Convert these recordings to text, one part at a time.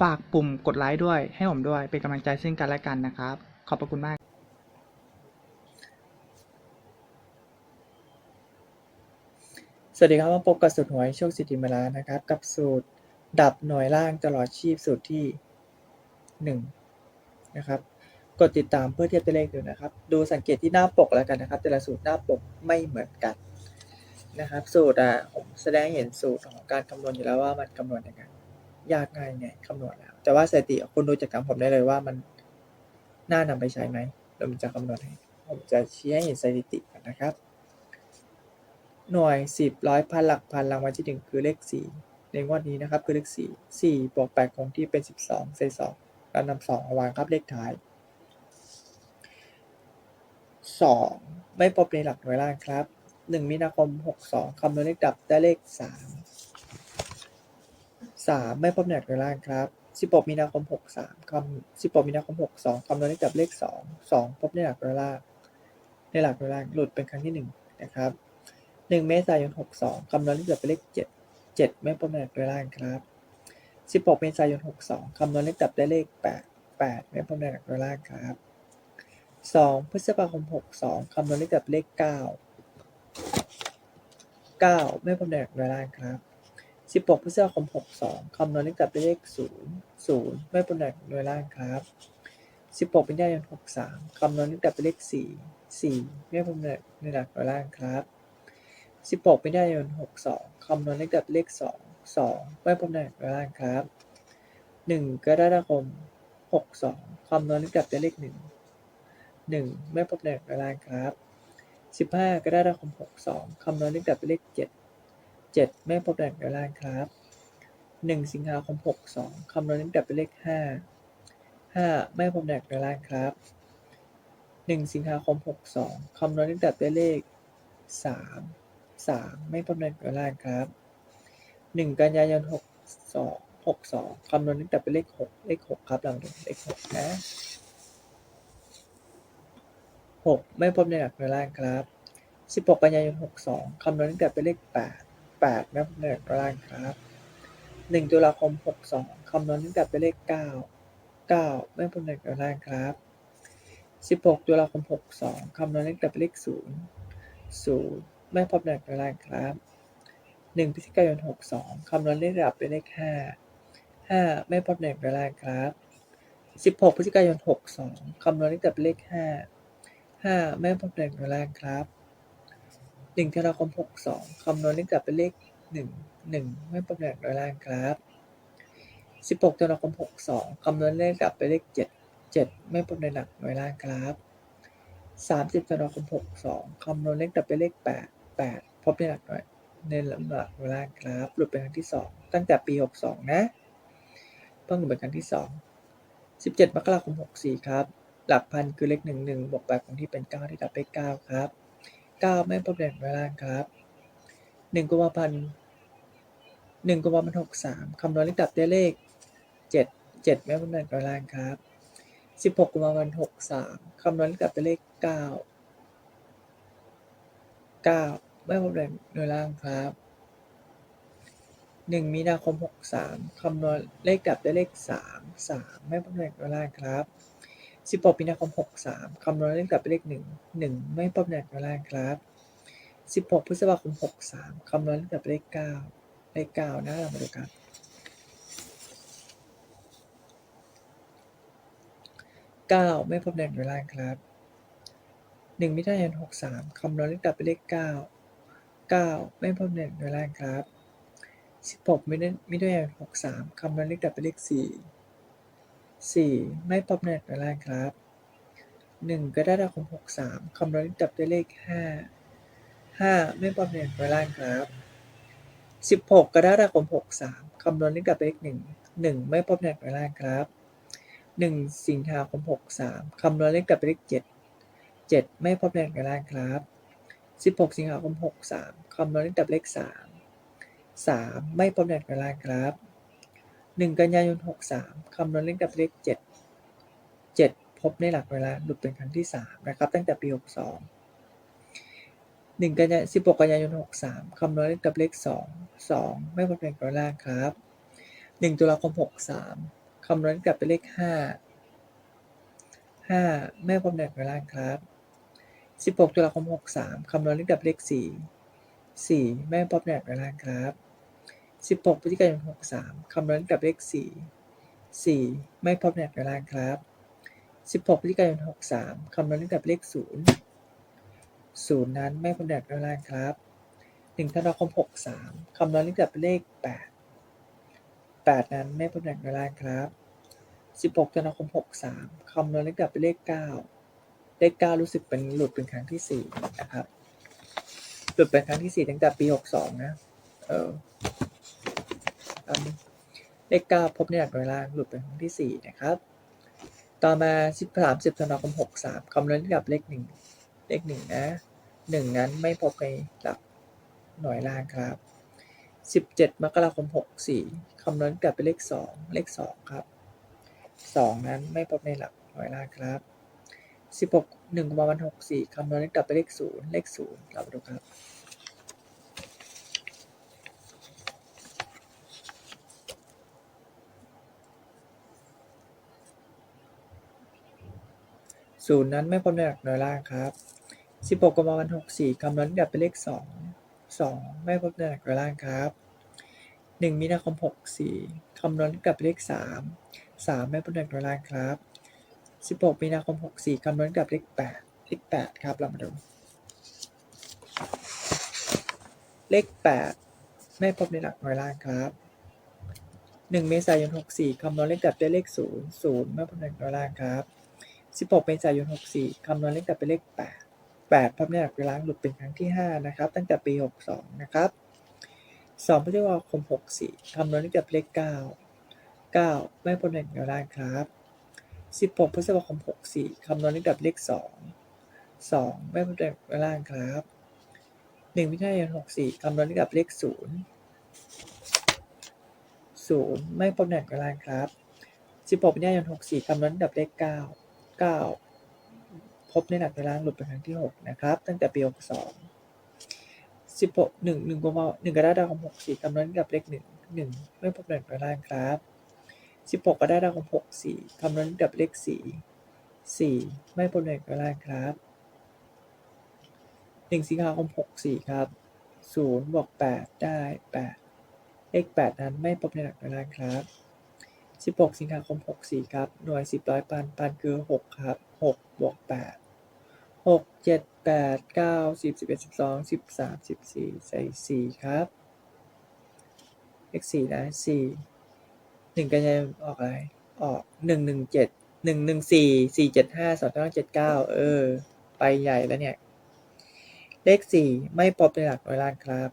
ฝากปุ่มกดไลค์ด้วย ให้ผมด้วยเป็นกำลังใจซึ่งกันและกันนะครับ ขอบพระคุณมากสวัสดีครับมาพบกับสูตรหวยโชคสิทธิมาลานะครับ กับสูตรดับหน่วยล่างตลอดชีพสูตรที่หนึ่งนะครับกดติดตามเพื่อเทียบตัวเลขดูนะครับ ดูสังเกตที่หน้าปกแล้วกันนะครับ แต่ละสูตรหน้าปกไม่เหมือนกันนะครับ สูตรอะผมแสดงเห็นสูตรของการคำนวณอยู่แล้วว่ามันคำนวณยังไง ยากง่ายไงคำนวณแล้ว แต่ว่าสถิติคุณดูจากการผมได้เลยว่ามันน่านำไปใช้ไหมเดี๋ยวผมจะคำนวณให้ผมจะชี้ให้เห็นสถิติก่อนนะครับ หน่วยสิบร้อยพันหลักพันรางวัลที่หนึ่งคือเลขสี่ในงวดนี้นะครับคือเลขสี่สี่บวกแปดคงที่เป็นสิบสองเศษสองแล้วนำสองมาวางครับเลขท้ายสองไม่พบในหลักหน่วยล่างครับหนึ่งมีนาคมหกสองคำนวณเลขดับได้เลขสาม สามไม่พบในหลักหน่วยล่างครับสิบหกมีนาคมหกสามคำสิบหกมีนาคมหกสองคำนวณเลขดับเลขสองสองพบในหลักหน่วยล่างในหลักหน่วยล่างหลุดเป็นครั้งที่หนึ่งนะครับหนึ่งเมษายนหกสองคำนวณเลขดับเป็นเลขเจ็ดเจ็ดไม่พบในหลักหน่วยล่างครับสิบหกเมษายนหกสองคำนวณเลขดับได้เลขแปดแปดไม่พบในหลักหน่วยล่างครับสองพฤษภาคมหกสองคำนวณเลขดับเลขเก้าเก้าไม่พบในหลักหน่วยล่างครับ สิบหกพฤษภาคมหกสองคำนวณเลขกับเป็นเลขศูนย์ศูนย์ไม่ปนหลักหน่วยล่างครับสิบหกเป็นยายนหกสามคำนวณเลขกับเป็นเลขสี่สี่ไม่ปนหลักในหลักหน่วยล่างครับสิบหกเป็นยายนหกสองคำนวณเลขกับเป็นเลขสองสองไม่ปนหลักหน่วยล่างครับหนึ่งกรกฎาคมหกสองคำนวณเลขกับเป็นเลขหนึ่งหนึ่งไม่ป็นหลักหน่วยล่างครับสิบห้ากรกฎาคมหกสองคำนวณเลขกับเป็นเลขเจ็ดเจ็ดไม่พบแหล่งโดล่างครับหนึ่งสิงหาคมหกสองคำนวณเลขดับเป็นเลขห้าห้าไม่พบแหล่งโดล่างครับหนึ่งสิงหาคมหกสองคำนวณเลขดับเป็นเลขสามสามไม่พบแหล่งโดล่างครับหนึ่งกันยายนหกสองหกสองคำนวณเลขดับเป็นเลขหกเลขหกครับหลังหนึ่งเลขหกนะหกไม่พบในหลักโดยล่างครับสิบหกกันยายนหกสองคำนวณเลขดับเป็นเลขแปดแปดไม่พบในหลักล่างครับหนึ่งตุลาคมหกสองคำนวณเลขดับเป็นเลขเก้าเก้าไม่พบในหลักล่างครับสิบหกตุลาคมหกสองคำนวณเลขดับเป็นเลขศูนย์ศูนย์ไม่พบในหลักล่างครับหนึ่งพฤศจิกายนหกสองคำนวณเลขดับเป็นเลขห้าห้าไม่พบในหลักล่างครับสิบหกพฤศจิกายนหกสองคำนวณเลขดับเป็นเลขห้าห้าไม่พบในหลักล่างครับ หนึ่งธันวาคมหกสองคำนวณเลขดับเป็นเลขหนึ่งหนึ่งไม่พบในหลักล่างครับสิบหกธันวาคมหกสองคำนวณเลขดับเป็นเลขเจ็ดเจ็ดไม่พบในหลักหน่วยล่างครับสามสิบธันวาคมหกสองคำนวณเลขดับเป็นเลขแปดแปดพบในหลักหน่วยในหลักหน่วยล่างครับหลุดเป็นครั้งที่สองตั้งแต่ปีหกสองนะเพิ่งหลุดเป็นครั้งที่สองสิบเจ็ดมกราคมหกสี่ครับ หลักพันคือเลขหนึ่งหนึ่งบวกแปดคงที่เป็นเก้าที่ดับไปเก้าครับ เก้าไม่พบแหล่งเวลางครับหนึ่งกุมภาพันธ์หนึ่งกุมภาพันธ์หกสามคำนวณเลขดับได้เลขเจ็ดเจ็ดไม่พบแหล่งเวลางครับสิบหกกุมภาพันธ์หกสามคำนวณเลขดับได้เลขเก้าเก้าไม่พบแหล่งโดยล่างครับหนึ่งมีนาคมหกสามคำนวณเลขดับได้เลขสามสามไม่พบแหล่งโดยล่างครับ สิบหกมีนาคมหกสามคำนวณเลขดับเป็นเลขหนึ่งหนึ่งไม่พบแหล่งโดยล่างครับสิบหกพฤษภาคมหกสามคำนวณเลขดับเป็นเลขเก้าเลขเก้านะเรามาดูกันเก้าไม่พบแหล่งโดยล่างครับหนึ่งมิถุนายนหกสามคำนวณเลขดับเป็นเลขเก้าเก้าไม่พบหนึ่งโดยแรกครับสิบหกมิถุมิถุนายนหกสามคำนวณเลขดับเป็นเลขสี่ สี่ไม่พบหนึ่งโดยแรครับหนึ่งกรกฎาคมหกสามคำนวณเลขดับด้วยเลขห้าห้าไม่พบหนึ่งโดยแรครับสิบหกกรกฎาคมหกสามคำนวณเลขดับเป็นเลขหนึ่งหนึ่งไม่พบหนึ่งโดยแรครับหนึ่งสิงหาคมหกสามคำนวณเลขดับเป็นเลขเจ็ดเจ็ดไม่พบในกระดานครับสิบหกสิงหาคมหกสามคำนวณเลขดับเลขสามสามไม่พบในกระดานครับ หนึ่งกันยายนหกสามคำนวณเลขดับเลขเจ็ดเจ็ดพบในหลักเวลาหลุดเป็นครั้งที่สามนะครับ ตั้งแต่ปีหกสองหนึ่งกันยาสิบหกกันยายนหกสามคำนวณเลขดับเลขสองสองไม่พบในกระดานครับหนึ่งตุลาคมหกสามคำนวณเลขดับเป็นเลขห้าห้าไม่พบในกระดานครับสิบหกตุลาคมหกสามคำนวณเลขดับเลขสี่สี่ไม่พบในกระดานครับ สิบหกพฤศจิกายนหกสามคำนวณเลขดับเลขสี่สี่ไม่พบในกระดานครับสิบหกพฤศจิกายนหกสามคำนวณเลขดับเลขศูนย์ศูนย์นั้นไม่พบในกระดานครับหนึ่งธันวาคมหกสามคำนวณเลขดับเลขแปดแปดนั้นไม่พบในกระดานครับสิบหกธันวาคมหกสามคำนวณเลขดับเป็นเลขเก้าเลขเก้ารู้สึกเป็นหลุดเป็นครั้งที่สี่นะครับ หลุดเป็นครั้งที่สี่ตั้งแต่ปีหกสองนะ เออเลขเก้าพบในหลักร้อยล่างหลุดเป็นครั้งที่สี่นะครับ ต่อมาสิบสามสิบธันวาคมหกสามคำนวณเลขดับเลขหนึ่งเลขหนึ่งนะหนึ่งนั้นไม่พบในหลักหน่วยล่างครับสิบเจ็ดมกราคมหกสี่คำนวณเลขดับเป็นเลขสองเลขสองครับสองนั้นไม่พบในหลักร้อยล้านครับสิบหกหนึ่งประมาณหกสี่คำนวณกลับไปเลขศูนย์เลขศูนย์เราไปดูครับ ศูนย์นั้นไม่พบในหลักร้อยล้านครับสิบหกประมาณหกสี่คำนวณกลับไปเลขสองสองไม่พบในหลักร้อยล้านครับหนึ่งมีนาคมหกสี่คำนวณกลับไปเลขสามสามแม่บนหนึ่งร้อยล้านครับสิบหกมีนาคมหกสี่คำนวณกับเลขแปดเลขแปดครับเรามาดู เลขแปดไม่พบในหลักร้อยล้านครับหนึ่งเมษายนหกสี่คำนวณเลขดับด้เลขศูนย์ศูนย์ไม่พบในหลักร้อยล้านครับ สิบหกเมษายนหกสี่คำนวณเลขดับเป็นเลขแปดแปดพบในหลักร้อยล้านหลุดเป็นครั้งที่ห้านะครับ ตั้งแต่ปีหกสองนะครับสองพฤษภาคมหกสี่คำนวณเลขดับเลขเก้าเก้าไม่พบในกระดานครับสิบหกพฤษภาคมหกสี่คำนวณเลขดับเลขสองสองไม่พบในกระดานครับหนึ่งมิถุนายนหกสี่คำนวณเลขดับเลขศูนย์ศูนย์ไม่พบในกระดานครับสิบหกมิถุนายนหกสี่คำนวณเลขดับเลขเก้า ก้าพบในหลักตารางหลุดเป็นครั้งที่หกนะครับ ตั้งแต่ปีหกสองสิบหกหนึ่งหนึ่งประมาณหนึ่งกระดาษของหกสี่คำนวณเลขดับเลขหนึ่งหนึ่งไม่พบในกระดานครับสิบหกก็ได้ดาวของหกสี่คำนวณดับเลขสี่สี่ไม่พบในกระดานครับหนึ่งสิงหาคมหกสี่ครับศูนย์บวกแปดได้แปดเลขแปดนั้นไม่พบในหลักกระดานครับ สิบหกสิงหาคมหกสี่ครับ หน่วยสิบร้อยปัน ปันคือหกครับหกบวกแปดหกเจ็ดแปดเก้าสิบสิบเอ็ดสิบสองสิบสามสิบสี่ใส่สี่ครับเลขสี่นะสี่หนึ่งกันยายนออกอะไร ออกหนึ่งหนึ่งเจ็ดหนึ่งหนึ่งสี่สี่เจ็ดห้าสองเก้าเจ็ดเก้าเออ ไปใหญ่แล้วเนี่ย เลขสี่ไม่พบในหลักร้อยล้านครับ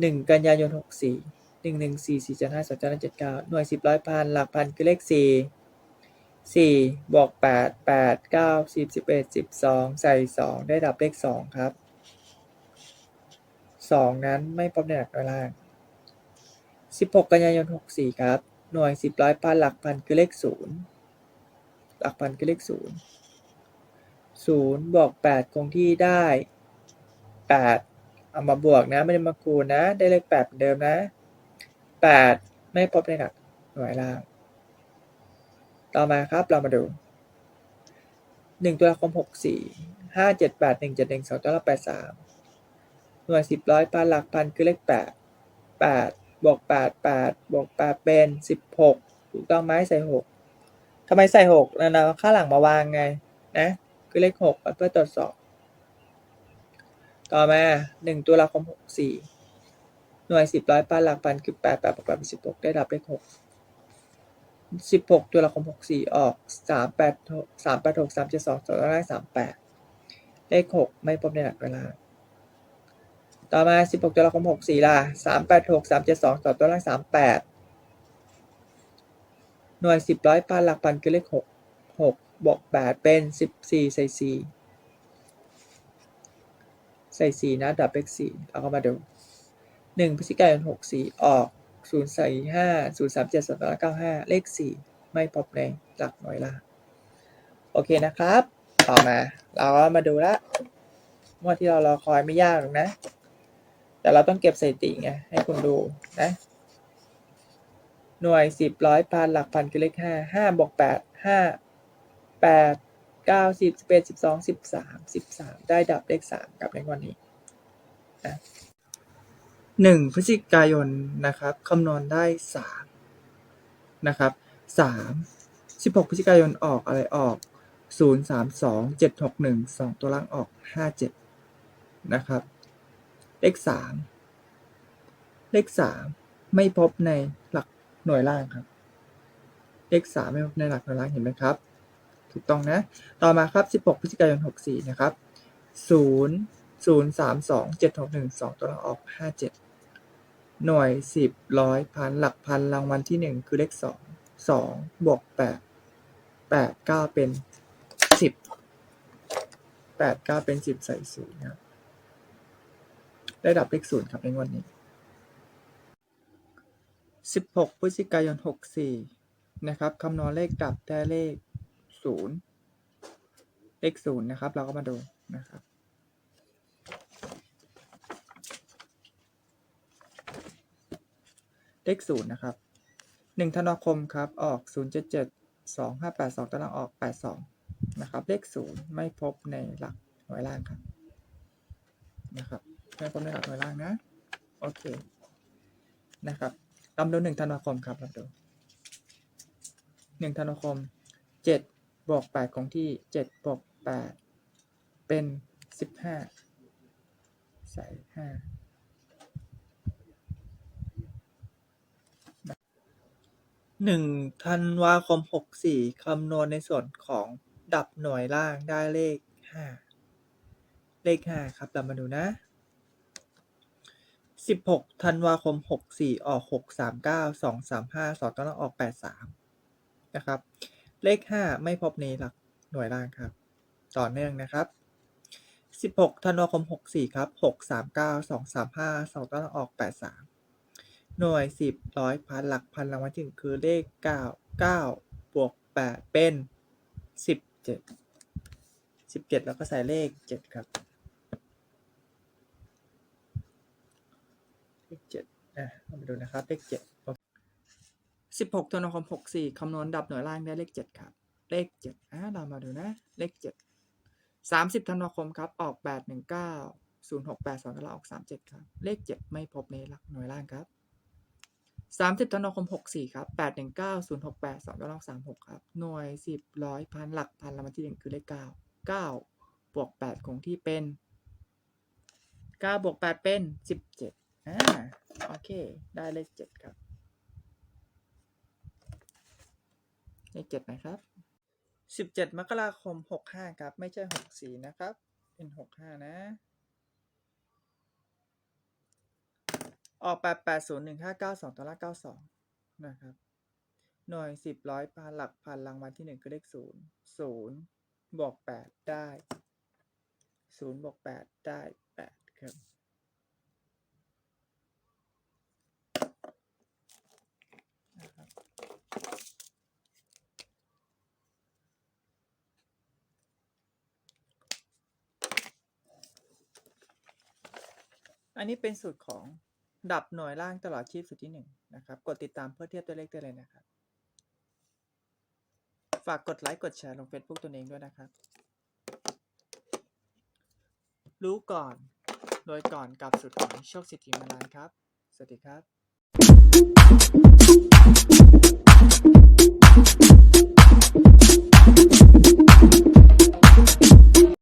หนึ่งกันยายนหกสี่ หนึ่งหนึ่งสี่สี่เจ็ดห้าสองเก้าเจ็ดเก้าหน่วยสิบร้อยพันหลักพันคือเลขสี่สี่บวกแปดแปดเก้าสิบสิบเอ็ดสิบสองใส่สองได้ดับเลขสองครับสองนั้นไม่พบในหลักร้อยล้านสิบหกกันยายนหกสี่ครับ หน่วยสิบร้อยพันหลักพันคือเลขศูนย์หลักพันคือเลขศูนย์ศูนย์บวกแปดคงที่ได้แปดเอามาบวกนะไม่ได้มาคูณนะ ได้เลขแปดเดิมนะ แปดไม่พบในหลักหน่วยล่าง ต่อมาครับเรามาดูหนึ่งตุลาคมหกสี่ห้าเจ็ดแปดหนึ่งเจ็ดหนึ่งสองเก้าแปดสามหน่วยสิบร้อยพันหลักพันคือเลขแปดแปดบวกแปดแปดบวกแปดเป็นสิบหกถูกต้องไหมใส่หกทำไมใส่หกแล้วนะข้าหลังมาวางไงนะคือเลขหกเพื่อตรวจสอบ ต่อมาหนึ่งตุลาคมหกสี่ หน่วยสิบร้อยพันหลักพันคือแปดแปดบวกแปดเป็นสิบหกได้ดับเลขหกสิบหกตุลาคมหกสี่ออกสามแปดสามแปดหกสามเจ็ดสองสองได้สามแปดเลขหกไม่พบในหลักเวลา ต่อมาสิบหกตุลาคมหกสี่ล่ะสามแปดหกสามเจ็ดสองต่อตัวลขสามแปดหน่วยสิบร้อยพันหลักพันคือเลขหกหกบวกแปดเป็นสิบสี่ใส่สี่ใส่สี่นะดับเลขสี่เอาเข้ามาดู หนึ่งพฤศจิกายนหกสี่ออกศูนย์ใส่ห้าศูนย์สามเจ็ดสองเก้าห้าเลขสี่ไม่พบในหลักหน่วยล่างโอเคนะครับ ต่อมา เราก็มาดูละงวดที่เรารอคอยไม่ยากหรอกนะ แต่เราต้องเก็บสถิติไงให้คุณดูนะ หน่วยสิบร้อยพันหลักพันคือเลขห้าห้าบวกแปดห้าแปดเก้าสิบสิบเอ็ดสิบสองสิบสามสิบสามได้ดับเลขสามกับเลขวันนี้นะ หนึ่งพฤศจิกายนนะครับคำนวณได้สามนะครับสามสิบหกพฤศจิกายนออกอะไรออกศูนย์สามสองเจ็ดหกหนึ่งสองตัวล่างออกห้าเจ็ดนะครับเลขสามเลขสามไม่พบในหลักหน่วยล่างครับ เลขสามไม่พบในหลักหน่วยล่างเห็นไหมครับ ถูกต้องนะ ต่อมาครับ 16พฤศจิกายน 64 นะครับ 0 ศูนย์สามสองเจ็ดหกหนึ่งสองตัวหลัออกห้าเจ็ดหน่วยสิบร้อยพันหลักพันรางวัลที่หนึ่งคือเลขสองสองบวกแปดแปดเก้าเป็นสิบแปดเก้าเป็นสิบใส่ศูนย์ครับได้ดับเลขศูนย์ครับในวันนี้สิบหกพฤศจิกายนหกสี่นะครับคำนวณเลขดับได้เลขศูนย์เลขศูนย์นะครับ เราก็มาดูนะครับ เลข0นย์นะครับ1ธันวาคมครับ ออก077 2582ตารางออก82นะครับ เลข0ไม่พบในหลักหน่วยล่างครับนะครับไม่พบในหลักหน่วยล่างนะ โอเค นะครับลำดู1ธันวาคมครับลำดู1ธันวาคม7บวก8ของที่7บวก8เป็น15ใส่ห้า หนึ่งธันวาคมหกสี่คำนวณในส่วนของดับหน่วยล่างได้เลขห้าเลขห้าครับเรามาดูนะสิบหกธันวาคมหกสี่ออกหกสามเก้าสองสามห้าสองต้องออกแปดสามนะครับ เลขห้าไม่พบในหลักหน่วยล่างครับ ต่อเนื่องนะครับสิบหกธันวาคมหกสี่ครับหกสามเก้าสองสามห้าสองต้องออกแปดสาม หน่วยสิบร้อยพันหลักพันรางวัลที่หนึ่งคือเลขเก้าเก้าบวกแปดเป็นสิบเจ็ดสิบเจ็ดแล้วก็ใส่เลขเจ็ดครับเลขเจ็ดนะมาดูนะครับเลขเจ็ดสิบหกตัวนคมหกสี่คำนวณดับหน่วยล่างได้เลขเจ็ดครับ เลขเจ็ดอะเรามาดูนะ เลขเจ็ดสามสิบธันวาคมครับ ออกแปดหนึ่งเก้าศูนย์หกแปดสองตลาออกสามเจ็ดครับ เลขเจ็ดไม่พบในหลักหน่วยล่างครับ สามสิบธันวาคมหกสี่ครับแปดหนึ่งเก้าศูนย์หกแปดสองยกกลังสามหกครับ หน่วยสิบร้อยพันหลักพันละมันที่หนึ่งคือเลขเก้าเก้าบวกแปดคงที่เป็นเก้าบวกแปดเป็นสิบเจ็ดอ่าโอเค ได้เลขเจ็ดครับ เลขเจ็ดไหมครับสิบเจ็ดมกราคมหกห้าครับ ไม่ใช่หกสี่นะครับ เป็นหกห้านะ ออก8801592ตาราง92นะครับ หน่วย10ร้อยพันหลักพันรางวัลที่1คือเลข0 0บวก8ได้0บวก8ได้8ครับนะครับอันนี้เป็นสูตรของ ดับหน่วยล่างตลอดชีพสูตรที่หนึ่งนะครับ กดติดตามเพื่อเทียบตัวเลขได้เลยนะครับ ฝากกดไลค์กดแชร์ลง Facebook ตัวเองด้วยนะครับ รู้ก่อนโดยก่อนกับสูตรของโชคสิทธิมาลานครับ สวัสดีครับ